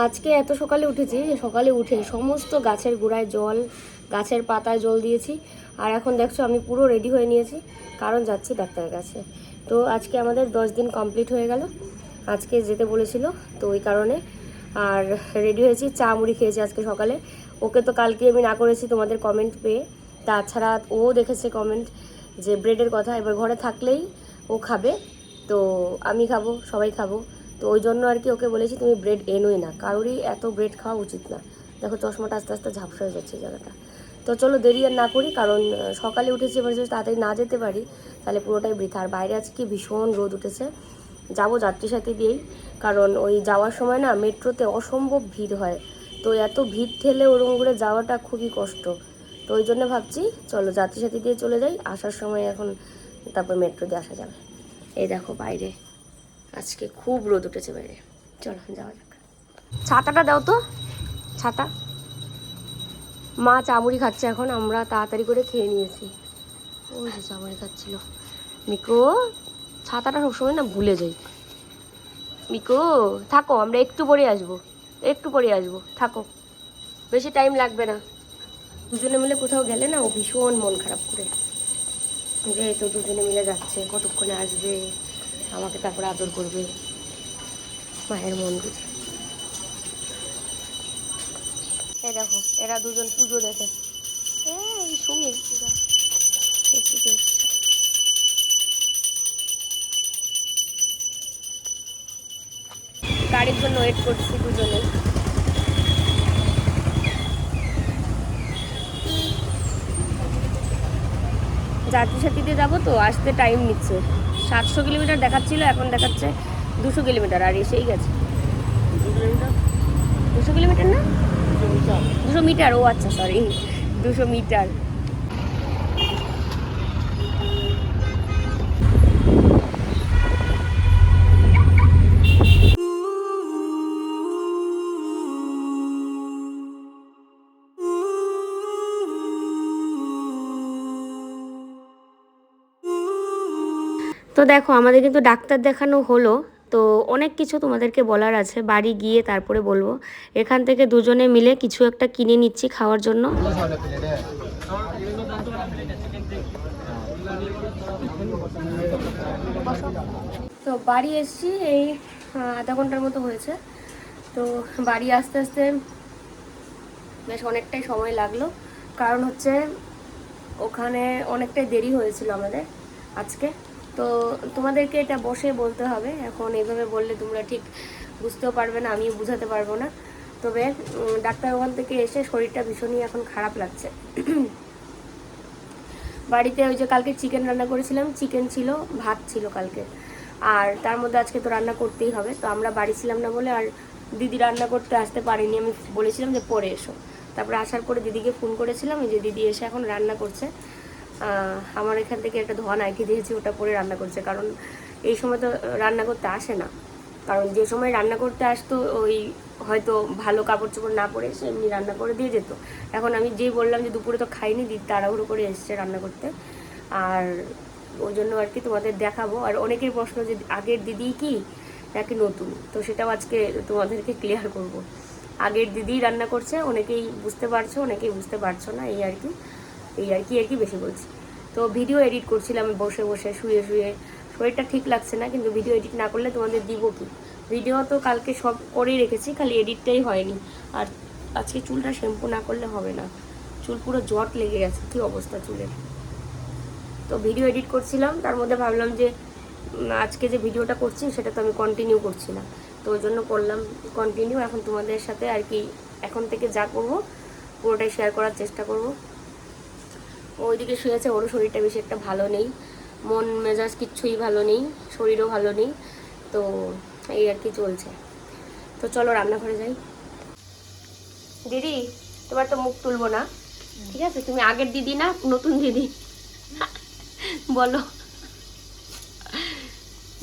আজকে এত সকালে উঠেছি যে সকালে উঠে সমস্ত গাছের গোড়ায় জল, গাছের পাতায় জল দিয়েছি। আর এখন দেখছ আমি পুরো রেডি হয়ে নিয়েছি, কারণ যাচ্ছি ডাক্তারের কাছে। তো আজকে আমাদের দশ দিন কমপ্লিট হয়ে গেল। আজকে যেতে বলেছিল, তো ওই কারণে আর রেডি হয়েছি, চা মুড়ি খেয়েছি আজকে সকালে। ওকে তো কালকে আমি না করেছি তোমাদের কমেন্ট পেয়ে। তাছাড়া ও দেখেছে কমেন্ট যে ব্রেডের কথা, এবার ঘরে থাকলেই ও খাবে। তো আমি খাব, সবাই খাব। তো ওই জন্য আর কি ওকে বলেছি, তুমি ব্রেড এনোই না, কারোরই এত ব্রেড খাওয়া উচিত না। দেখো চশমাটা আস্তে আস্তে ঝাপসা হয়ে যাচ্ছে জায়গাটা। তো চলো দেরি আর না করি, কারণ সকালে উঠেছি এবার যদি তাড়াতাড়ি না যেতে পারি, তাহলে পুরোটাই বৃথা। আর বাইরে আজকে ভীষণ রোদ উঠেছে। যাব যাত্রী সাথে দিয়েই, কারণ ওই যাওয়ার সময় না মেট্রোতে অসম্ভব ভিড় হয়। তো এত ভিড় ঠেলে ওরকম করে যাওয়াটা খুবই কষ্ট। তো ওই জন্য ভাবছি, চলো যাত্রী সাথী দিয়ে চলে যাই, আসার সময় এখন তারপর মেট্রো দিয়ে আসা যাবে। এই দেখো বাইরে। আজকে খুব রোদ উঠেছে বাইরে। চলো, যাওয়া যাক। ছাতাটা দাও তো। ছাতা। মা চামুড়ি খাচ্ছে এখন, আমরা তাড়াতাড়ি করে খেয়ে নিয়েছি। ওই যে চামুড়ি খাচ্ছিল। মিকো, ছাতাটা সবসময় না ভুলে যাই। মিকো, থাকো, আমরা একটু পরে আসব। একটু পরে আসব। থাকো। বেশি টাইম লাগবে না। দুজনে মিলে কোথাও গেলে না, ও ভীষণ মন খারাপ করে। যেহেতু দুজনে মিলে যাচ্ছে, কতক্ষণে আসবে? আমাকে তারপরে আদর করবে মায়ের মন বুঝে এই দেখো, এরা দুজন পুজো দেখে। এই পুজো। পুজো গাড়ির জন্য ওয়েট করছি দুজনে। যাত্রী সাথীতে যাব তো, আসতে টাইম নিচ্ছে। সাতশো কিলোমিটার দেখাচ্ছিল, এখন দেখাচ্ছে দুশো কিলোমিটার, আর এসেই গেছে। দুশো কিলোমিটার না? দুশো মিটার, ও আচ্ছা সরি দুশো মিটার। তো দেখো, আমাদের কিন্তু ডাক্তার দেখানো হলো। তো অনেক কিছু তোমাদেরকে বলার আছে। বাড়ি গিয়ে তারপরে বলব। এখান থেকে দুজনে মিলে কিছু একটা কিনে নিচ্ছি খাওয়ার জন্য। তো বাড়ি এসছি, এই আধা ঘণ্টার মতো হয়েছে। তো বাড়ি আস্তে আস্তে বেশ অনেকটাই সময় লাগল। কারণ হচ্ছে, ওখানে অনেকটাই দেরি হয়েছিল আমাদের আজকে। তো তোমাদেরকে এটা বসে বলতে হবে। এখন এইভাবে বললে তোমরা ঠিক বুঝতেও পারবে না, আমিও বুঝাতে পারব না। তবে ডাক্তার ওখান থেকে এসে শরীরটা ভীষণই এখন খারাপ লাগছে। বাড়িতে ওই যে কালকে চিকেন রান্না করেছিলাম চিকেন ছিল, ভাত ছিল কালকে। আর তার মধ্যে আজকে তো রান্না করতেই হবে, তো আমরা বাড়ি ছিলাম না বলে আর দিদি রান্না করতে আসতে পারিনি। আমি বলেছিলাম যে পরে এসো। তারপরে আসার পরে দিদিকে ফোন করেছিলাম যে দিদি এসে এখন রান্না করছে। আমার এখান থেকে একটা ধোয়া নাইটি দিয়েছি, ওটা পরে রান্না করছে। কারণ এই সময় তো রান্না করতে আসে না। কারণ যে সময় রান্না করতে আসতো, ওই হয়তো ভালো কাপড় চোপড় না পরে এসে এমনি রান্না করে দিয়ে যেত। এখন আমি যেই বললাম যে দুপুরে তো খাইনি দিদি তাড়াহুড়ো করে এসছে রান্না করতে। আর ওই জন্য আর কি তোমাদের দেখাবো। আর অনেকের প্রশ্ন যে আগের দিদি কি, নাকি নতুন? তো সেটাও আজকে তোমাদেরকে ক্লিয়ার করব। আগের দিদি রান্না করছে, অনেকেই বুঝতে পারছ, অনেকেই বুঝতে পারছ না, এই আর কি। এই আর কি আর কি বেশি বলছি। তো ভিডিও এডিট করছিলাম বসে বসে, শুয়ে শুয়ে। শরীরটা ঠিক লাগছে না, কিন্তু ভিডিও এডিট না করলে তোমাদের দিব কি? ভিডিও তো কালকে সব করেই রেখেছি, খালি এডিটটাই হয়নি। আর আজকে চুলটা শ্যাম্পু না করলে হবে না। চুল পুরো জট লেগে গেছে, কি অবস্থা চুলের? তো ভিডিও এডিট করছিলাম, তার মধ্যে ভাবলাম যে আজকে যে ভিডিওটা করছি, সেটা তো আমি কন্টিনিউ করছি না। তো ওই জন্য করলাম কন্টিনিউ এখন তোমাদের সাথে আর কি, এখন থেকে যা করব, পুরোটাই শেয়ার করার চেষ্টা করব। ওইদিকে শুয়েছে ওরও শরীরটা বেশি একটা ভালো নেই। মন মেজাজ কিচ্ছুই ভালো নেই শরীরও ভালো নেই তো এই আর কি চলছে। তো চলো রান্নাঘরে যাই। দিদি তোমার তো মুখ তুলবো না। ঠিক আছে তুমি আগের দিদি না নতুন দিদি। বলো।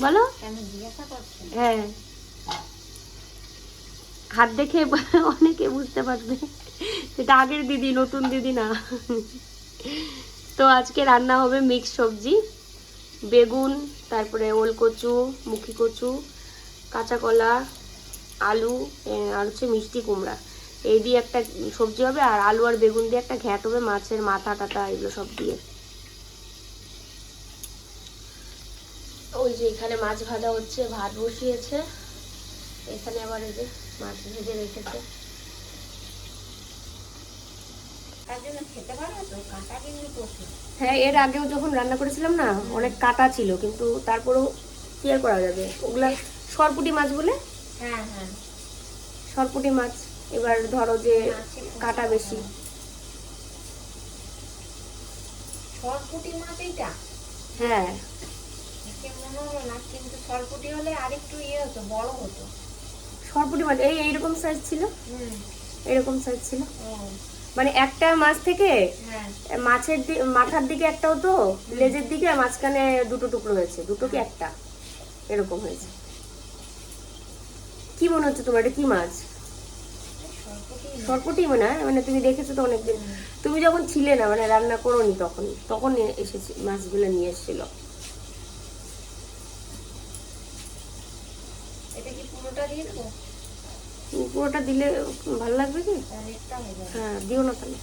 বলো। হ্যাঁ। হাত দেখে অনেকে বুঝতে পারবে। এটা আগের দিদি নতুন দিদি না। তো আজকে রান্না হবে মিক্স সবজি, বেগুন, তারপরে ওল কচু মুখি কচু, কাঁচা কলা, আলু আর হচ্ছে মিষ্টি কুমড়া। এই দিয়ে একটা সবজি হবে আর আলু আর বেগুন দিয়ে একটা ঘ্যাট হবে মাছের মাথা টাটা এগুলো সব দিয়ে। ওই যে এখানে মাছ ভাজা হচ্ছে, ভাত বসিয়েছে। এখানে আবার এই যে মাছ ভেজে রেখেছে তার জন্য খেতে পারবে তো কাঁটা কিন্তু প্রচুর হ্যাঁ এর আগেও যখন রান্না করেছিলাম না অনেক কাটা ছিল কিন্তু তারপরেও কি আর করা যাবে। ওগুলা সরপুটি মাছ বলে? হ্যাঁ হ্যাঁ। সরপুটি মাছ এবার ধরো যে কাটা বেশি। সরপুটি মাছ এইটা? হ্যাঁ। দেখে হলো না কিন্তু সরপুটি হলে আরেকটু ইয়ে হতো বড় হতো। সরপুটি মাছ এই এইরকম সাইজ ছিল? হুম। এরকম সাইজ ছিল? মানে একটা মাছ থেকে হ্যাঁ। মাছের মাথার দিকে একটা হতো লেজের দিকে মাঝখানে দুটো টুকরো হয়েছে। দুটো কি একটা? এরকম হয়েছে। কি মনে হচ্ছে তোমার? এটা কি মাছ? সরপুটি মনে হয়? মানে তুমি দেখেছ তো অনেকদিন। তুমি যখন ছিলে না মানে রান্না করোনি তখন তখন এ- এসেছি মাছগুলো নিয়ে এসেছিল। এটা কি পুরোটা দিয়ে দেবো? পুরোটা দিলে ভালো লাগবে কি? হয়ে যাবে হ্যাঁ দিও না তাহলে।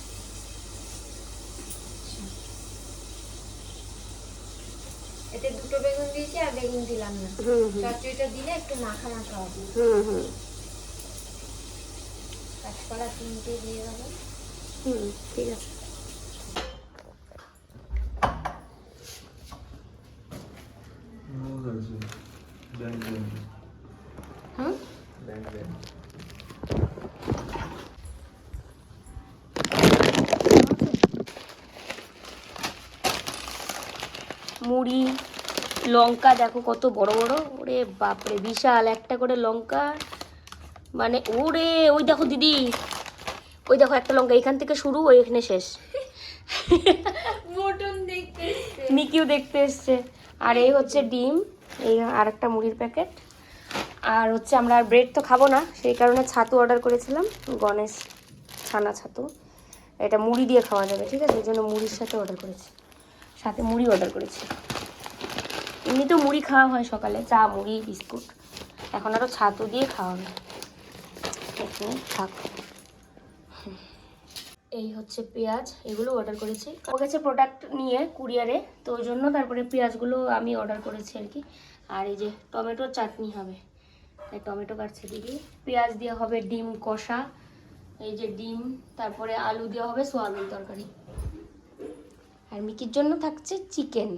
এতে দুটো বেগুন দিয়েছি আর বেগুন দিলাম না। চচ্চড়িটা দিলে একটু মাখা মাখা হবে। হুম হুম। কাঁচকলা তিনটে দিয়ে দেবো। হুম ঠিক আছে। হুম? মুড়ি লঙ্কা দেখো কত বড় বড়। ওরে বাপরে বিশাল একটা করে লঙ্কা। মানে ওরে ওই দেখো দিদি ওই দেখো একটা লঙ্কা এখান থেকে শুরু ওই এখানে শেষ। মিকিও দেখতে এসছে। আর এই হচ্ছে ডিম এই আর একটা মুড়ির প্যাকেট। আর হচ্ছে আমরা আর ব্রেড তো খাব না সেই কারণে ছাতু অর্ডার করেছিলাম গণেশ ছানা ছাতু। এটা মুড়ি দিয়ে খাওয়া যাবে ঠিক আছে? এই জন্য মুড়ির সাথে অর্ডার করেছি। সাথে মুড়ি অর্ডার করেছি। এমনিতেও মুড়ি খাওয়া হয় সকালে, চা, মুড়ি, বিস্কুট। এখন আরও ছাতু দিয়ে খাওয়া হবে। এখানে থাক। এই হচ্ছে পেঁয়াজ, এগুলো অর্ডার করেছি। ওর কাছে প্রোডাক্ট নিয়ে কুরিয়ারে তো ওই জন্য তারপরে পেঁয়াজগুলো আমি অর্ডার করেছি আর কি। আর এই যে টমেটোর চাটনি হবে। তাই টমেটো কাটছে দিদি। পেঁয়াজ দেওয়া হবে, ডিম কষা। এই যে ডিম, তারপরে আলু দেওয়া হবে, সোয়াবিন তরকারি। আর মিকির জন্য থাকছে চিকেন।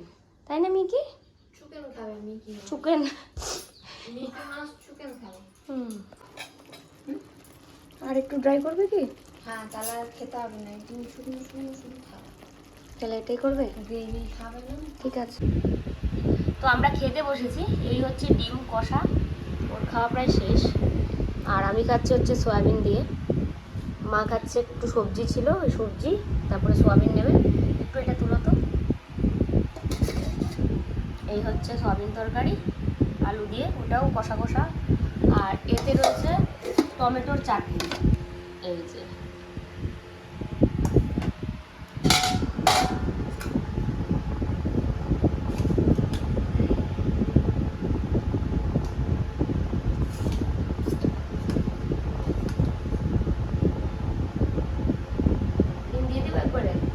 তাই না মিকি? চিকেন খাবে মিকি চিকেন মিকি মাছ চিকেন খাবে। হুম। আর একটু ড্রাই করবে কি? হ্যাঁ তাহলে আর খেতে হবে না একদিন শুকনো শুকনো শুধু খাবে। তাহলে এটাই করবে? গ্রেভি খাবে না? ঠিক আছে। তো আমরা খেতে বসেছি এই হচ্ছে ডিম কষা ওর খাওয়া প্রায় শেষ। আর আমি খাচ্ছি হচ্ছে সয়াবিন দিয়ে। মা খাচ্ছে একটু সবজি ছিল ওই সবজি তারপরে সয়াবিন নেবে। এটা তুলো তো। এই হচ্ছে সয়াবিন তরকারি, আলু দিয়ে, ওটাও কষা কষা। আর এতে রয়েছে টমেটোর চাটনি। এই যে ডিম দিয়ে দিবে একবারে তো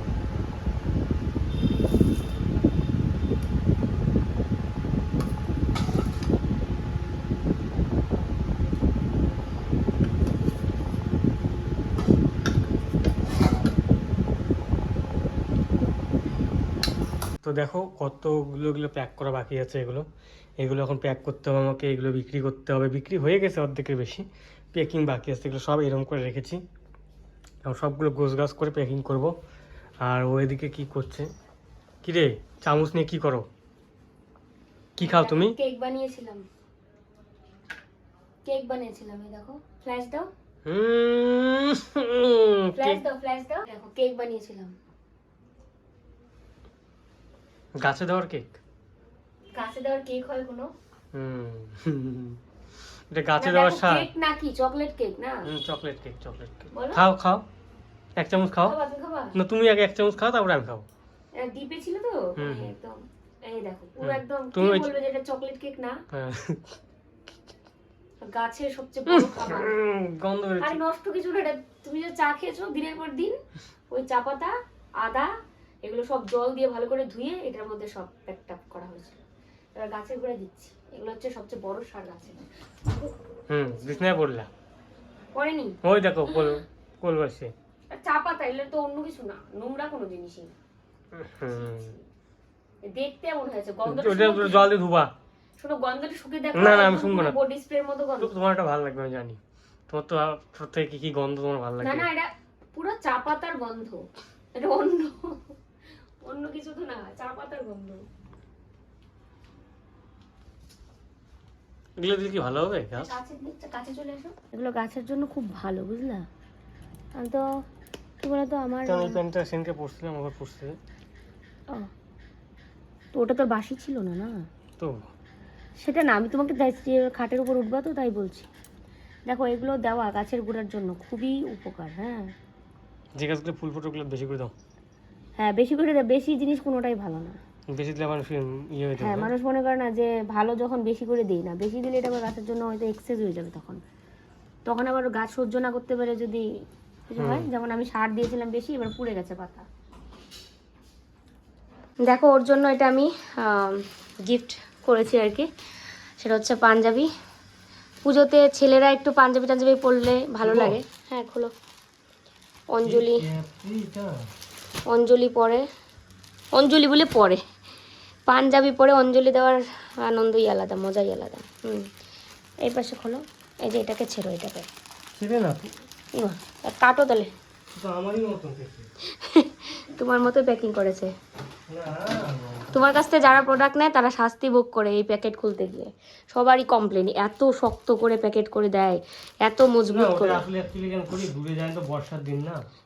দেখো কতগুলো এগুলো প্যাক করা বাকি আছে এগুলো। এগুলো এখন প্যাক করতে হবে আমাকে এগুলো বিক্রি করতে হবে। বিক্রি হয়ে গেছে অর্ধেকের বেশি। প্যাকিং বাকি আছে এগুলো সব এরকম করে রেখেছি। এখন সবগুলো গোছ গাছ করে প্যাকিং করব। আর ও এদিকে কি করছে? কি রে চামচ নিয়ে কি করো? কি খাও তুমি? কেক বানিয়েছিলাম। কেক বানিয়েছিলাম এই দেখো। ফ্ল্যাশ দাও। হুম, ফ্ল্যাশ দাও ফ্ল্যাশ দাও। দেখো কেক বানিয়েছিলাম। গাছে দেওয়ার কেক? গাছে দেওয়ার কেক হয় কোনো? হুম। এটা গাছে দেওয়ার স্বাদ। কেক নাকি? চকলেট কেক না? Chocolate cake chocolate cake. খাও খাও। এক চামচ খাও। না তুমি আগে এক চামচ খাও তারপরে আমি এটা ডিপে ছিল তো? হুম, মানে হুম। একদম এই দেখো পুরো একদম কি তুমি বলবে যে এটা চকলেট কেক না? হ্যাঁ। গাছের সবচেয়ে বড় খাবার। গন্ধ আর নষ্ট কিছু না তুমি যে চা খেয়েছো দিনের পর দিন ওই চা পাতা আদা এগুলো সব জল দিয়ে ভালো করে ধুয়ে এটার মধ্যে সব প্যাক ট্যাপ করা হয়েছিল। এবার গাছের গোড়ায় দিচ্ছি। এগুলো হচ্ছে সবচেয়ে বড় সার গাছের হুম বিছনায় পড়লা পড়েনি ওই দেখো কোল কোল বসে। চা পাতা এগুলো তো অন্য কিছু না নোংরা কোনো জিনিসই না। দেখতে এমন হয়েছে গন্ধটা জল দিয়ে ধুবা। শোনো গন্ধটা শুকে দেখো না, না, আমি শুনব না। বডি স্প্রের মতো গন্ধ। তোমার এটা ভালো লাগবে আমি জানি। তোমার তো সব থেকে কি কি গন্ধ তোমার ভালো না না এটা পুরো চা পাতার গন্ধ। এটা অন্য। অন্য কিছু তো না চা পাতার গন্ধ। এগুলো দিলে কি ভালো হবে গাছ? কাছে কাছে চলে এসো। এগুলো গাছের জন্য খুব ভালো বুঝলা? আমি তো কি বলতো আমার তো আমি প্যান্টটা সেনকে পড়ছিলাম আবার পড়ছে তো ওটা তোর বাসি ছিল না না? তো? সেটা না আমি তোমাকে খাটের উপর উঠবা তো তাই বলছি। দেখো এগুলো দেওয়া গাছের গোড়ার জন্য খুবই উপকার হ্যাঁ? যে গাছগুলো ফুল ফুটো বেশি করে দাও। হ্যাঁ বেশি করে দে- বেশি জিনিস কোনোটাই ভালো না। বেশি দিলে মানুষ ইয়ে হয়ে হ্যাঁ মানুষ মনে করে না যে ভালো যখন বেশি করে দিই না। বেশি দিলে এটা আবার গাছের জন্য হয়তো এক্সেস হয়ে যাবে তখন। তখন আবার গাছ সহ্য না করতে পারে যদি কিছু হয় যেমন আমি সার দিয়েছিলাম বেশি এবার পুড়ে গেছে পাতা। দেখো ওর জন্য এটা আমি গিফট করেছি আর কি। সেটা হচ্ছে পাঞ্জাবি। পুজোতে ছেলেরা একটু পাঞ্জাবি টাঞ্জাবি পরলে ভালো লাগে। হ্যাঁ খোলো। অঞ্জলি। অঞ্জলি পরে অঞ্জলি বলে পরে পাঞ্জাবি পরে অঞ্জলি দেওয়ার আনন্দই আলাদা মজাই আলাদা। হুম। এই পাশে খোলো। এই যে এটাকে ছেড়ো এটাকে। ছেড়ে না না, কাটো তাহলে। তোমার মতো প্যাকিং করেছে। তোমার কাছ থেকে যারা প্রোডাক্ট নেয় তারা শাস্তি ভোগ করে এই প্যাকেট খুলতে গিয়ে। সবারই কমপ্লেন এত শক্ত করে প্যাকেট করে দেয় এত মজবুত করে।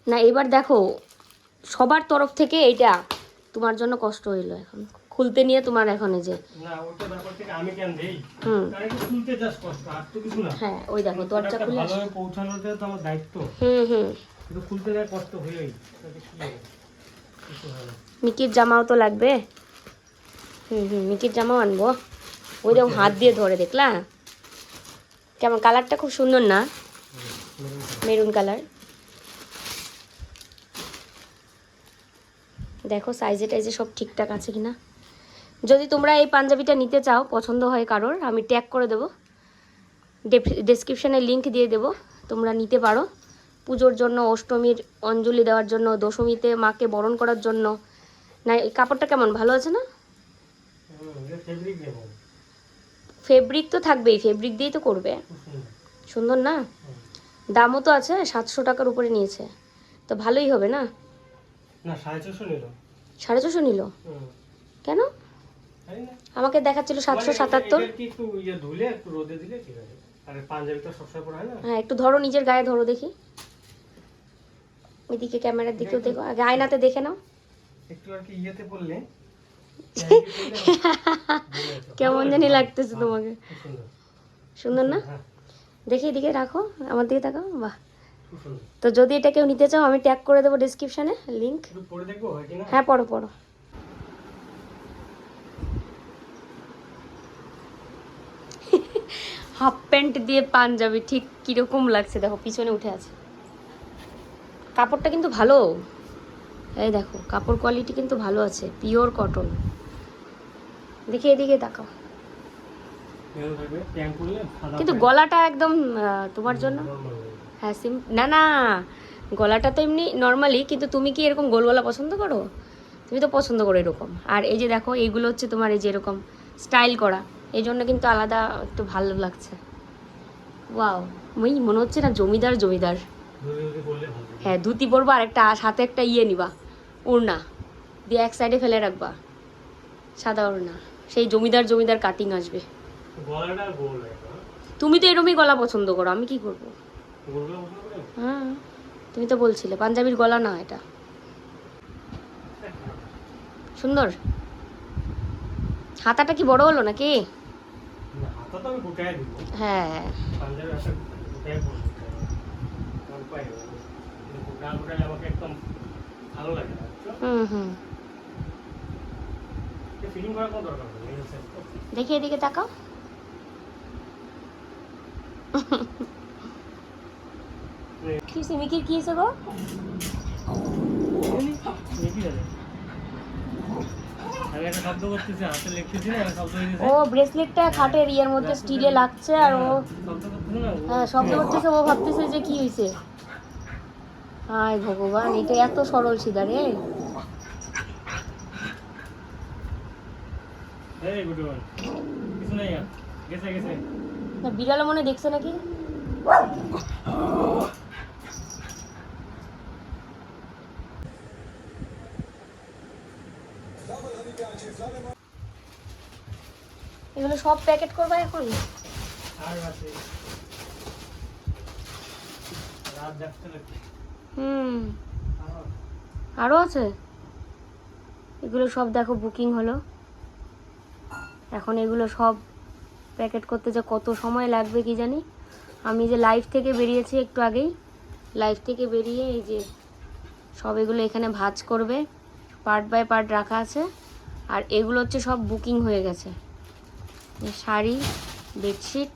না এবার দেখো সবার তরফ থেকে এইটা তোমার জন্য কষ্ট হইল এখন। খুলতে নিয়ে তোমার এখন এই যে হ্যাঁ ওই দেখো দরজা একটা খুলে পৌঁছানোটা তো আমার দায়িত্ব হুম হুম। খুলতে কষ্ট। মিকির জামাও তো লাগবে। হুম হুম মিকির জামাও আনব। ওই দেখো হাত দিয়ে ধরে দেখলা? কেমন কালারটা খুব সুন্দর না? মেরুন কালার দেখো সাইজে টাইজে সব ঠিকঠাক আছে কিনা। যদি তোমরা এই পাঞ্জাবিটা নিতে চাও, পছন্দ হয় কারোর, আমি ট্যাগ করে দেবো। ডেসক্রিপশানে লিংক দিয়ে দেবো, তোমরা নিতে পারো। পুজোর জন্য, অষ্টমীর অঞ্জলি দেওয়ার জন্য, দশমীতে মাকে বরণ করার জন্য। না এই কাপড়টা কেমন? ভালো আছে না। ফেব্রিক তো থাকবেই ফেব্রিক দিয়েই তো করবে। সুন্দর না? দামও তো আছে, সাতশো টাকার উপরে নিয়েছে। তো ভালোই হবে না? না সাড়ে ছশো নিল। সাড়ে ছশো নিল? কেন? আমাকে দেখাচ্ছিল সাতশো সাতাত্তর। ইয়ে হয় হ্যাঁ একটু ধরো নিজের গায়ে ধরো দেখি। এদিকে ক্যামেরার দিকেও দেখো। আগে আয়নাতে দেখে নাও। একটু আর কি ইয়েতে পড়লে? কেমন জানি লাগতেছে তোমাকে। খুব সুন্দর না? হ্যাঁ। দেখি এদিকে রাখো আমার দিকে তাকাও। বাহ। তো যদি এটা কেউ নিতে চাও আমি ট্যাগ করে দেবো ডিসক্রিপশানে দেখব হয় হ্যাঁ পড়ো পড়ো। হাফ প্যান্ট দিয়ে পাঞ্জাবি ঠিক কীরকম লাগছে? দেখো পিছনে উঠে আছে। কাপড়টা কিন্তু ভালো। এই দেখো কাপড় কোয়ালিটি কিন্তু ভালো আছে পিওর কটন দেখি এদিকে তাকাও। কিন্তু গলাটা একদম তোমার জন্য? Normal হ্যাঁ সিম না না গলাটা তো এমনি নর্মালি কিন্তু তুমি কি এরকম গোল গলা পছন্দ করো? তুমি তো পছন্দ করো এরকম। আর এই যে দেখো এইগুলো হচ্ছে তোমার এই যে এরকম স্টাইল করা এই জন্য কিন্তু আলাদা একটু ভালো লাগছে। ওয়াও ওই মনে হচ্ছে না জমিদার জমিদার। হ্যাঁ ধুতি পরবা আর একটা সাথে একটা ইয়ে নিবা ওড়না। দিয়ে এক সাইডে ফেলে রাখবা সাদা ওড়না। সেই জমিদার জমিদার কাটিং আসবে। তুমি তো এরমই গলা পছন্দ করো আমি কি করব? হ্যাঁ তুমি তো বলছিলে পাঞ্জাবির গলা না এটা। সুন্দর। হাতাটা কি বড় হলো নাকি? হ্যাঁ? হুম হুম। দেখি এদিকে তাকাও। কি মিকির, কি হয়েছে গো? ও ব্রেসলেটটা খাটের ইয়ের মধ্যে স্টিলে লাগছে আর ও হ্যাঁ শব্দ করতেছে, ও ভাবতেছে যে কি হয়েছে। হায় ভগবান, এটা এত সরল সিধা রে। বিড়াল মনে দেখছে নাকি? এগুলো সব প্যাকেট করবা এখন? হুম। আরও আরও আছে? এগুলো সব দেখো বুকিং হলো। এখন এগুলো সব প্যাকেট করতে যে কত সময় লাগবে কি জানি? আমি যে লাইভ থেকে বেরিয়েছি একটু আগেই লাইভ থেকে বেরিয়ে এই যে সব এগুলো এখানে ভাজ করবে পার্ট বাই পার্ট রাখা আছে। আর এগুলো হচ্ছে সব বুকিং হয়ে গেছে। শাড়ি বেডশিট।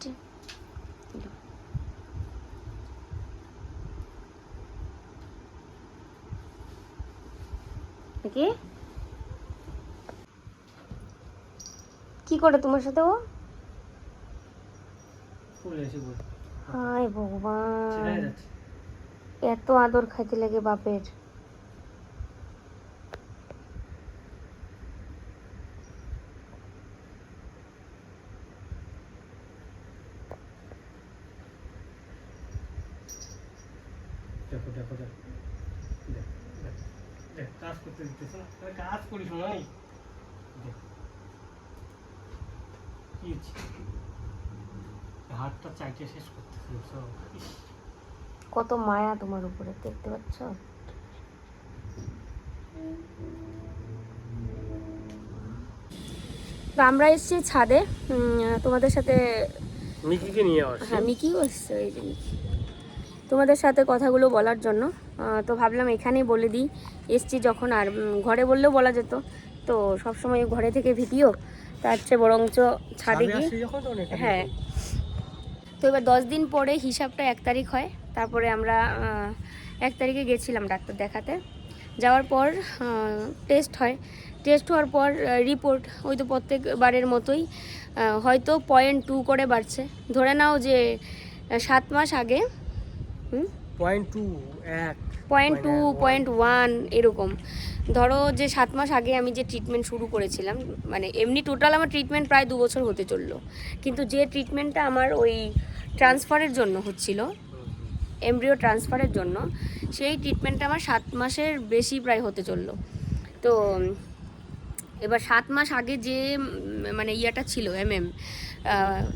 কি কি করে তোমার সাথে ও? হায় ভগবান। এত আদর খাইতে লাগে বাপের দেখো দেখো দেখো দেখ, দেখ, দেখ, কাজ করতে দিতেছে না তাহলে কাজ করিস না নাই কি হচ্ছে? হাতটা চাইতে শেষ করতেছে কত মায়া তোমার উপরে দেখতে পাচ্ছ? তো আমরা এসেছি ছাদে তোমাদের সাথে মিকিকে নিয়ে আসছি। হ্যাঁ মিকিও এসছে এই যে মিকি। তোমাদের সাথে কথাগুলো বলার জন্য। তো ভাবলাম এখানেই বলে দিই। এসছি যখন আর ঘরে বললেও বলা যেত। তো সবসময় ঘরে থেকে ভিডিও তার চেয়ে বরঞ্চ ছাদে গিয়ে হ্যাঁ। তো এবার দশ দিন পরে হিসাবটা এক তারিখ হয়। তারপরে আমরা এক তারিখে গেছিলাম ডাক্তার দেখাতে। যাওয়ার পর টেস্ট হয়। টেস্ট হওয়ার পর রিপোর্ট ওই তো প্রত্যেকবারের মতোই হয়তো পয়েন্ট টু করে বাড়ছে। ধরে নাও যে সাত মাস আগে পয়েন্ট টু পয়েন্ট ওয়ান এরকম। ধরো যে সাত মাস আগে আমি যে ট্রিটমেন্ট শুরু করেছিলাম মানে এমনি টোটাল আমার ট্রিটমেন্ট প্রায় দু বছর হতে চলল। কিন্তু যে ট্রিটমেন্টটা আমার ওই ট্রান্সফারের জন্য হচ্ছিল এমব্রিও ট্রান্সফারের জন্য সেই ট্রিটমেন্টটা আমার সাত মাসের বেশি প্রায় হতে চলল। তো এবার সাত মাস আগে যে মানে ইয়েটা ছিল এম এম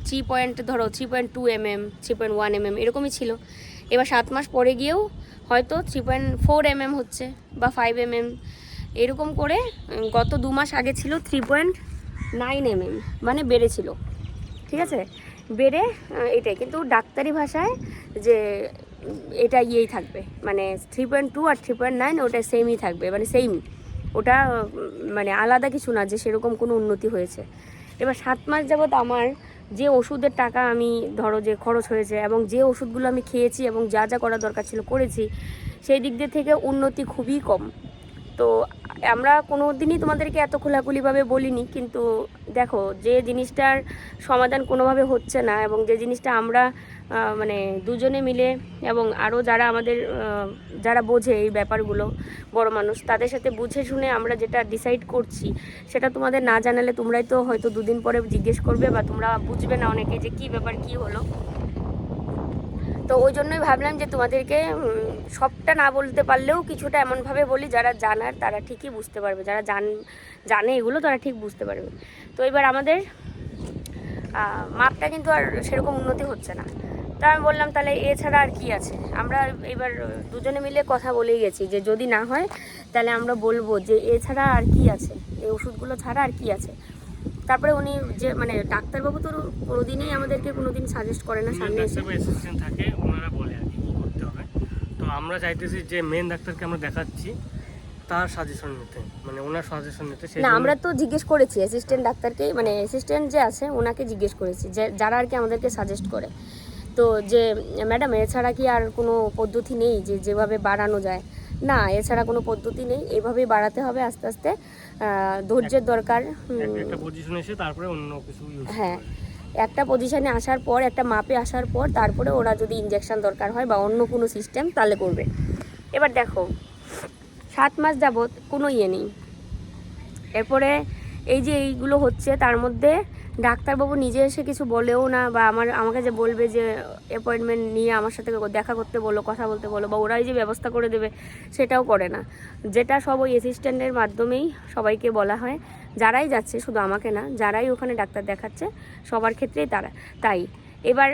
থ্রি পয়েন্ট ধরো three point two M M three point one M M এরকমই ছিল। এবার সাত মাস পরে গিয়েও হয়তো three point four M M হচ্ছে বা ফাইভ এম এম এরকম করে গত দু মাস আগে ছিল three point nine M M মানে বেড়েছিল। ঠিক আছে? বেড়ে এটাই। কিন্তু ডাক্তারি ভাষায় যে, এটা ইয়েই থাকবে। মানে থ্রি পয়েন্ট টু আর থ্রি পয়েন্ট নাইন ওটা সেমই থাকবে। মানে সেম ওটা মানে আলাদা কিছু না যে সেরকম কোনো উন্নতি হয়েছে। এবার সাত মাস যাবৎ আমার যে ওষুধের টাকা আমি, ধরো যে খরচ হয়েছে এবং যে ওষুধগুলো আমি খেয়েছি এবং যা যা করা দরকার ছিল করেছি, সেই দিক দিয়ে থেকে উন্নতি খুবই কম। তো আমরা কোনো দিনই তোমাদেরকে এত খোলাখুলিভাবে বলিনি, কিন্তু দেখো যে জিনিসটার সমাধান কোনোভাবে হচ্ছে না এবং যে জিনিসটা আমরা মানে দুজনে মিলে এবং আরও যারা আমাদের যারা বোঝে এই ব্যাপারগুলো, বড় মানুষ, তাদের সাথে বুঝে শুনে আমরা যেটা ডিসাইড করছি, সেটা তোমাদের না জানালে তোমরাই তো হয়তো দুদিন পরে জিজ্ঞেস করবে বা তোমরা বুঝবে না অনেকে যে কী ব্যাপার, কী হলো। তো ওই জন্যই ভাবলাম যে তোমাদেরকে সবটা না বলতে পারলেও কিছুটা এমনভাবে বলি, যারা জানার তারা ঠিকই বুঝতে পারবে, যারা জান, জানে এগুলো তারা ঠিক বুঝতে পারবে। তো এবার আমাদের মাপটা কিন্তু আর সেরকম উন্নতি হচ্ছে না। তা আমি বললাম তাহলে এছাড়া আর কি আছে? আমরা এবার দুজনে মিলে কথা বলেই গেছি যে যদি না হয় তাহলে আমরা বলব যে এছাড়া আর কি আছে? এই ওষুধগুলো ছাড়া আর কি আছে? তারপরে উনি যে মানে ডাক্তারবাবু তো কোনোদিনই আমাদেরকে কোনোদিন সাজেস্ট করে না সামনে এসে। অ্যাসিস্ট্যান্ট থাকে ওনারা বলে আর কি করতে হবে। তো আমরা চাইতেছি যে মেন ডাক্তারকে আমরা দেখাচ্ছি। তার সাজেশন নিতে মানে ওনার সাজেশন নিতে না আমরা তো জিজ্ঞেস করেছি অ্যাসিস্ট্যান্ট ডাক্তারকে মানে অ্যাসিস্ট্যান্ট যে আছে ওনাকে জিজ্ঞেস করেছি যে যারা আর কি আমাদেরকে সাজেস্ট করে। তো যে ম্যাডাম এছাড়া কি আর কোনো পদ্ধতি নেই যে যেভাবে বাড়ানো যায়? না এছাড়া কোনো পদ্ধতি নেই এভাবেই বাড়াতে হবে আস্তে আস্তে। ধৈর্যের দরকার একটা পজিশন এসে তারপরে অন্য কিছু হ্যাঁ একটা পজিশনে আসার পর একটা মাপে আসার পর তারপরে ওরা যদি ইঞ্জেকশন দরকার হয় বা অন্য কোনো সিস্টেম তাহলে করবে। এবার দেখো সাত মাস যাবৎ কোনো ইয়ে নেই। এরপরে এই যে এইগুলো হচ্ছে, তার মধ্যে ডাক্তারবাবু নিজে এসে কিছু বলেও না বা আমার, আমাকে যে বলবে যে অ্যাপয়েন্টমেন্ট নিয়ে আমার সাথে দেখা করতে বলো, কথা বলতে বলো বা ওরাই যে ব্যবস্থা করে দেবে সেটাও করে না। যেটা সব ওই অ্যাসিস্ট্যান্টের মাধ্যমেই সবাইকে বলা হয়। যারাই যাচ্ছে, শুধু আমাকে না, যারাই ওখানে ডাক্তার দেখাচ্ছে, সবার ক্ষেত্রেই তারা, তাই। এবার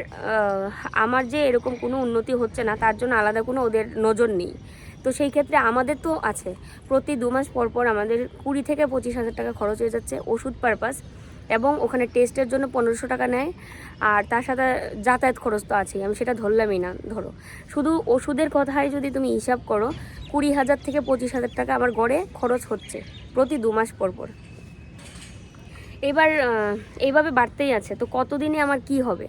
আমার যে এরকম কোনো উন্নতি হচ্ছে না, তার জন্য আলাদা কোনো ওদের নজর নেই। তো সেই ক্ষেত্রে আমাদের তো আছে। প্রতি দু মাস পর পর আমাদের কুড়ি থেকে পঁচিশ হাজার টাকা খরচ হয়ে যাচ্ছে ওষুধ পারপাস এবং ওখানে টেস্টের জন্য পনেরোশো টাকা নেয়। আর তার সাথে যাতায়াত খরচ তো আছেই, আমি সেটা ধরলামই না, ধরো। শুধু ওষুধের কথাই যদি তুমি হিসাব করো, কুড়ি হাজার থেকে পঁচিশ হাজার টাকা আমার গড়ে খরচ হচ্ছে প্রতি দু মাস পর পর। এবার এইভাবে বাড়তেই আছে, তো কতদিনে আমার কি হবে?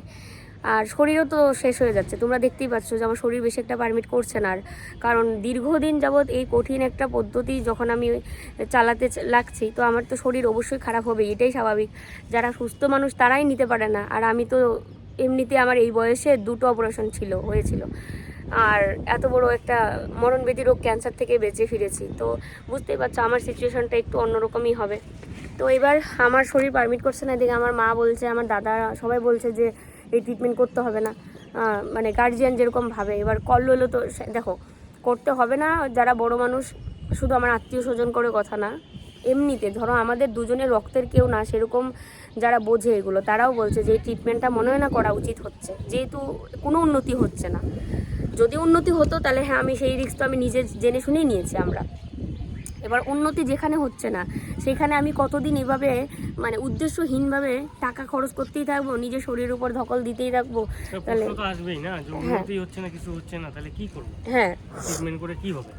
আর শরীরও তো শেষ হয়ে যাচ্ছে। তোমরা দেখতেই পাচ্ছ যে আমার শরীর বেশি একটা পারমিট করছে না আর। কারণ দীর্ঘদিন যাবৎ এই কঠিন একটা পদ্ধতি যখন আমি চালাতে লাগছি, তো আমার তো শরীর অবশ্যই খারাপ হবে এটাই স্বাভাবিক। যারা সুস্থ মানুষ তারাই নিতে পারে না। আর আমি তো এমনিতে আমার এই বয়সে দুটো অপারেশন ছিল, হয়েছিল। আর এত বড় একটা মরণবেদী রোগ ক্যান্সার থেকে বেঁচে ফিরেছি। তো বুঝতেই পারছ আমার সিচুয়েশনটা একটু অন্যরকমই হবে। তো এবার আমার শরীর পারমিট করছে না, এদিকে আমার মা বলছে, আমার দাদা সবাই বলছে যে এই ট্রিটমেন্ট করতে হবে না। মানে গার্জিয়ান যেরকম ভাবে। এবার কল হলো তো দেখো, করতে হবে না। যারা বড় মানুষ, শুধু আমার আত্মীয় স্বজন করে কথা না। এমনিতে, ধরো আমাদের দুজনের রক্তের কেউ না, সেরকম যারা বোঝে এগুলো, তারাও বলছে যে এই ট্রিটমেন্টটা মনে হয় না করা উচিত হচ্ছে। যেহেতু কোনো উন্নতি হচ্ছে না। যদি উন্নতি হতো, তাহলে হ্যাঁ আমি সেই রিস্ক তো আমি নিজে জেনে শুনেই নিয়েছি আমরা। এবার উন্নতি যেখানে হচ্ছে না সেখানে আমি কতদিন এভাবে মানে উদ্দেশ্যহীনভাবে টাকা খরচ করতেই থাকব নিজের শরীরের উপর ধকল দিতেই থাকব তাহলে তো আসবেই না যে উন্নতি হচ্ছে না কিছু হচ্ছে না তাহলে কি করব? হ্যাঁ। ট্রিটমেন্ট করে কি হবে?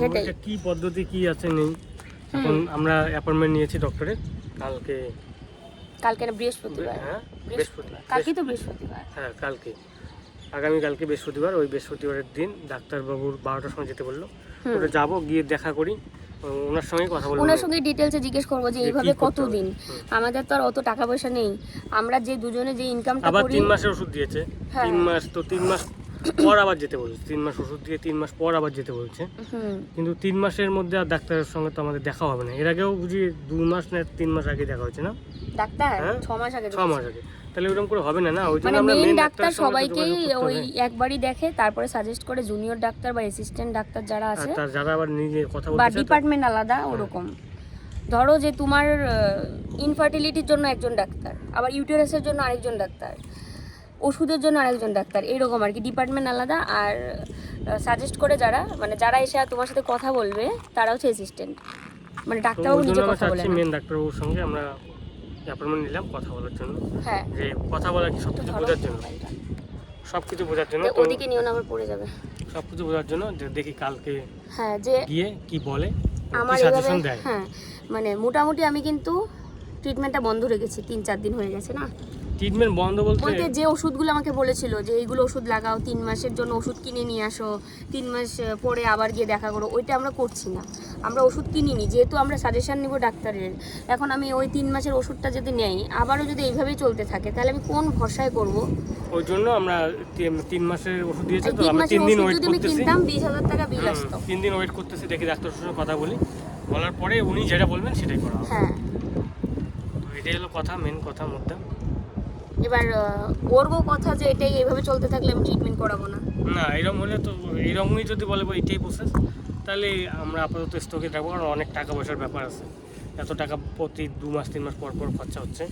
সেটাই। কি পদ্ধতি কি আছে নেই? এখন আমরা অ্যাপয়েন্টমেন্ট নিয়েছি ডক্টরের কালকে কালকে না বৃহস্পতিবার? হ্যাঁ? বৃহস্পতিবার। কালকে তো বৃহস্পতিবার। হ্যাঁ কালকে। আগামী কালকে বৃহস্পতিবার ওই বৃহস্পতিবারের দিন ডাক্তারবাবুর বারোটার সময় যেতে বলল। ওটা যাব গিয়ে দেখা করি। ওনার সঙ্গে কথা বলব। ওনার সঙ্গে ডিটেলসে জিজ্ঞেস করব যে এইভাবে হবে। কতদিন? আমাদের তো আর অত টাকা পয়সা নেই। আমরা যে দুজনে যে ইনকামটা আবার তিন মাসের ওষুধ দিয়েছে। হ্যাঁ। তিন মাস তো তিন মাস পর আবার যেতে বলছে। তিন মাস ওষুধ দিয়ে তিন মাস পর আবার যেতে বলছে। কিন্তু তিন মাসের মধ্যে আর ডাক্তারের সঙ্গে তো আমাদের দেখা হবে না। এর আগেও বুঝি দু মাস না তিন মাস আগে দেখা হয়েছে না? ডাক্তার? হ্যাঁ? ছ মাস আগে ছ মাস আগে। তাহলে ওরকম করে হবে না না? ওই জন্য মানে আমরা মেইন মেন ডাক্তার সবাইকেই ওই একবারই দেখে তারপরে সাজেস্ট করে জুনিয়র ডাক্তার বা অ্যাসিস্ট্যান্ট ডাক্তার যারা আছে তার যারা আবার নিজে কথা বা বলতে তো- ডিপার্টমেন্ট আলাদা ওরকম। ধরো যে তোমার ইনফার্টিলিটির জন্য একজন ডাক্তার আবার ইউটেরাসের জন্য আরেকজন ডাক্তার ওষুধের জন্য আরেকজন ডাক্তার এরকম আর কি ডিপার্টমেন্ট আলাদা। আর সাজেস্ট করে যারা মানে যারা এসে তোমার সাথে কথা বলবে তারা হচ্ছে অ্যাসিস্ট্যান্ট মানে তো ডাক্তারবাবু নিজে কথা বলে মেন ডাক্তারবাবুর সঙ্গে আমরা অ্যাপয়েন্টমেন্ট নিলাম কথা বলার জন্য। হ্যাঁ। যে কথা বলা কি সব কিছু বোঝার জন্য। সব কিছু বোঝার জন্য ওদিকে নিও না আবার পড়ে যাবে। সব কিছু বোঝার জন্য যে দেখি কালকে হ্যাঁ যে গিয়ে কি বলে আমার সাজেশন দেয়। হ্যাঁ মানে মোটামুটি আমি কিন্তু ট্রিটমেন্টটা বন্ধ রেখেছি তিন চার দিন হয়ে গেছে না। ট্রিটমেন্ট বন্ধ বলতে বলতে যে ওষুধগুলো আমাকে বলেছিল যে এইগুলো ওষুধ লাগাও তিন মাসের জন্য ওষুধ কিনে নিয়ে আসো তিন মাস পরে আবার গিয়ে দেখা করো ওইটা আমরা করছি না। আমরা ওষুধ কিনিনি যেহেতু আমরা সাজেশন নিব ডাক্তারের। এখন আমি ওই তিন মাসের ওষুধটা যদি নেই আবারও যদি এইভাবেই চলতে থাকে তাহলে আমি কোন ভরসায় করব? ওই জন্য আমরা তিন- মাসের ওষুধ দিয়েছে তো আমরা তিন দিন ওয়েট করতেছি। কিনতাম বিশ হাজার টাকা বিল আসতো। তিন দিন ওয়েট করতেছি দেখি ডাক্তারের সঙ্গে কথা বলি। বলার পরে উনি যেটা বলবেন সেটাই করা হ্যাঁ। তো এটাই হলো কথা মেন কথা মুদ্রা। এবার আহ, কথা যে এটাই এইভাবে চলতে থাকলে আমি ট্রিটমেন্ট করাবো না। না এরকম হলে তো এরকমই যদি বলে এটাই প্রসেস তাহলে আমরা আপাতত স্থগিত রাখব, কারণ অনেক টাকা পয়সার ব্যাপার আছে। এত টাকা প্রতি দু মাস, তিন মাস পর পর খরচা হচ্ছে,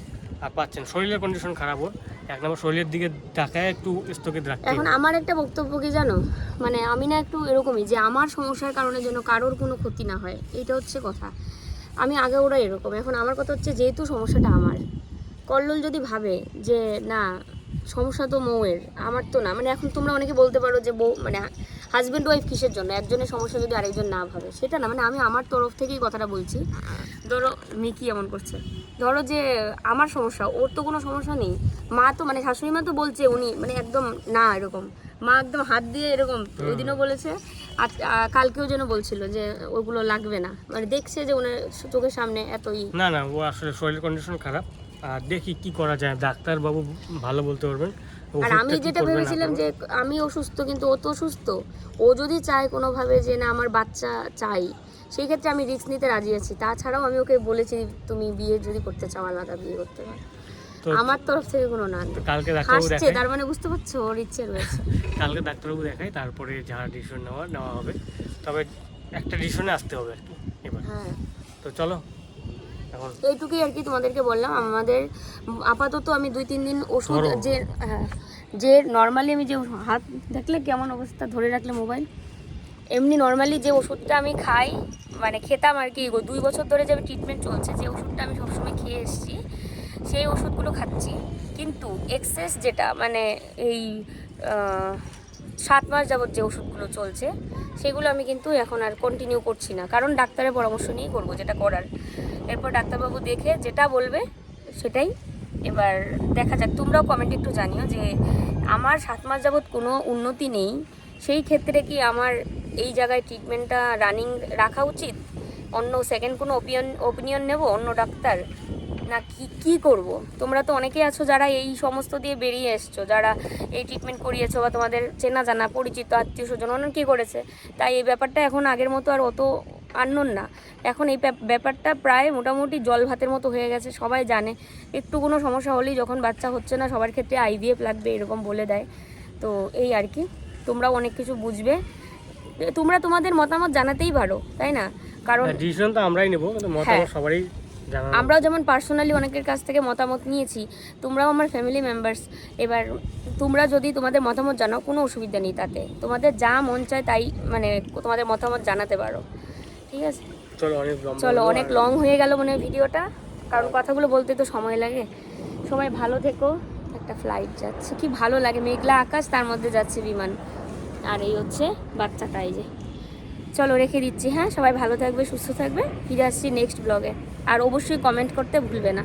আর পাচ্ছেন। শরীরের কন্ডিশন খারাপ ওর। এক নম্বর শরীরের দিকে তাকায় একটু স্থগিত রাখতে। এখন আমার একটা বক্তব্য কি জানো? মানে আমি না একটু এরকমই যে আমার সমস্যার কারণে যেন কারোর কোনো ক্ষতি না হয় এটা হচ্ছে কথা। আমি আগে ওরা এরকম। এখন আমার কথা হচ্ছে যেহেতু সমস্যাটা আমার, কল্লোল যদি ভাবে যে, না, সমস্যা তো মৌয়ের, আমার তো না। মানে এখন তোমরা অনেকে বলতে পারো যে বউ মানে হাজব্যান্ড ওয়াইফ কিসের জন্য? একজনের সমস্যা যদি আরেকজন না ভাবে। সেটা না মানে আমি আমার তরফ থেকেই কথাটা বলছি। ধরো মিকি এমন করছে। ধরো যে আমার সমস্যা ওর তো কোনো সমস্যা নেই। মা তো মানে শাশুড়ি মা তো বলছে উনি মানে একদম না এরকম। মা একদম হাত দিয়ে এরকম ওই দিনও বলেছে। আর কালকেও যেন বলছিল যে ওগুলো লাগবে না। মানে দেখছে যে ওনার চোখের সামনে এতই। না না ও আসলে শরীর কন্ডিশন খারাপ। আর দেখি কি করা যায়। ডাক্তার বাবু ভালো বলতে পারবেন। আর আমি যেটা ভেবেছিলাম যে আমি অসুস্থ কিন্তু ও তো সুস্থ ও যদি চায় কোনোভাবে যে না আমার বাচ্চা চাই সেই ক্ষেত্রে আমি রিস্ক নিতে রাজি আছি। তাছাড়াও আমি ওকে বলেছি তুমি বিয়ে যদি করতে চাও আলাদা বিয়ে করতে পারো। আমার তরফ থেকে কোনো না কালকে ডাক্তারবাবু হাসছে তার মানে বুঝতে পারছ ওর ইচ্ছে রয়েছে। কালকে ডাক্তারবাবু দেখায় তারপরে যা ডিসিশন নেওয়া নেওয়া হবে। তবে একটা ডিসিশনে আসতে হবে আর কি এবার। হ্যাঁ। তো চলো। এইটুকুই আর কি তোমাদেরকে বললাম। আমাদের আপাতত আমি দুই তিন দিন ওষুধ যে হ্যাঁ, যে নর্মালি আমি যে হাত দেখলে কেমন অবস্থা ধরে রাখলে মোবাইল এমনি নর্মালি যে ওষুধটা আমি খাই মানে খেতাম আর কি দুই বছর ধরে যে ট্রিটমেন্ট চলছে যে ওষুধটা আমি সবসময় খেয়ে এসেছি সেই ওষুধগুলো খাচ্ছি। কিন্তু এক্সেস যেটা মানে এই সাত মাস যাবত যে ওষুধগুলো চলছে, সেগুলো আমি কিন্তু এখন আর কন্টিনিউ করছি না। কারণ ডাক্তারের পরামর্শ নিয়েই করব যেটা করার। এরপর ডাক্তারবাবু দেখে যেটা বলবে সেটাই এবার দেখা যাক। তোমরাও কমেন্ট একটু জানিও যে আমার সাত মাস যাবৎ কোনো উন্নতি নেই, সেই ক্ষেত্রে কি আমার এই জায়গায় ট্রিটমেন্টটা রানিং রাখা উচিত? অন্য সেকেন্ড কোনো ওপিনিয়ন ওপিনিয়ন নেব অন্য ডাক্তার? না কি কি করব? তোমরা তো অনেকেই আছো যারা এই সমস্ত দিয়ে বেরিয়ে এসছো যারা এই ট্রিটমেন্ট করিয়েছো বা তোমাদের চেনা জানা পরিচিত আত্মীয় স্বজন অনেক করেছে। তাই এই ব্যাপারটা এখন আগের মতো আর অত আননোন না। এখন এই ব্যাপারটা প্রায় মোটামুটি জল ভাতের মতো হয়ে গেছে সবাই জানে। একটু কোনো সমস্যা হলেই যখন বাচ্চা হচ্ছে না সবার ক্ষেত্রে আইভিএফ লাগবে এরকম বলে দেয়। তো এই আর কি তোমরাও অনেক কিছু বুঝবে। তোমরা তোমাদের মতামত জানাতেই পারো তাই না? কারণ ডিসিশন তো আমরাই নেব কিন্তু মতামত হ্যাঁ। সবারই আমরাও যেমন পার্সোনালি অনেকের কাছ থেকে মতামত নিয়েছি তোমরাও আমার ফ্যামিলি মেম্বার্স এবার তোমরা যদি তোমাদের মতামত জানাও কোনো অসুবিধা নেই তাতে। তোমাদের যা মন চায় তাই মানে তোমাদের মতামত জানাতে পারো। ঠিক আছে? চলো অনেক চলো অনেক লং হয়ে গেল মনে হয় ভিডিওটা। কারণ কথাগুলো বলতে তো সময় লাগে। সবাই ভালো থেকো। একটা ফ্লাইট যাচ্ছে। কি ভালো লাগে মেঘলা আকাশ তার মধ্যে যাচ্ছে বিমান। আর এই হচ্ছে বাচ্চাটা এই যে। চলো রেখে দিচ্ছি হ্যাঁ? সবাই ভালো থাকবে সুস্থ থাকবে। ফিরে আসছি নেক্সট ব্লগে আর অবশ্যই কমেন্ট করতে ভুলবে না।